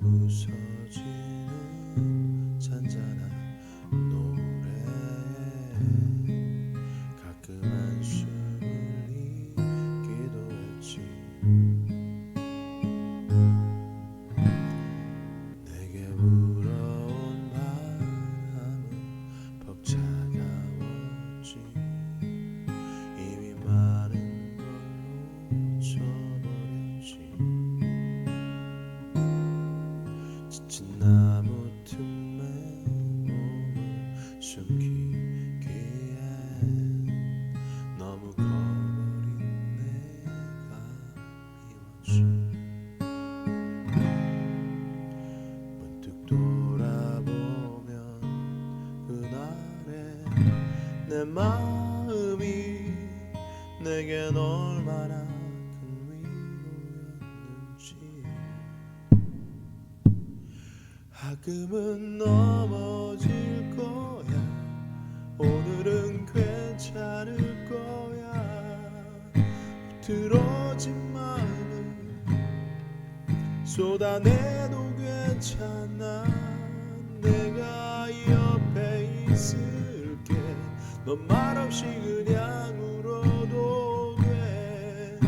무서워. 지친 나무 틈에 몸을 숨기기엔 너무 커버린 내가 미웠지 문득 돌아보면 그날의 내 마음이 내겐 얼마나 가끔은 넘어질 거야. 오늘은 괜찮을 거야. 틀어진 마음을 쏟아내도 괜찮아. 내가 옆에 있을게. 넌 말없이 그냥 울어도 돼.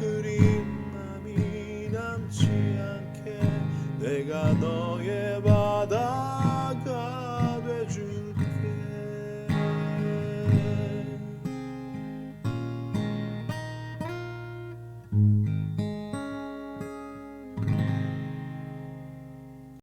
흐린 맘이 남지 않게 내가 너의 바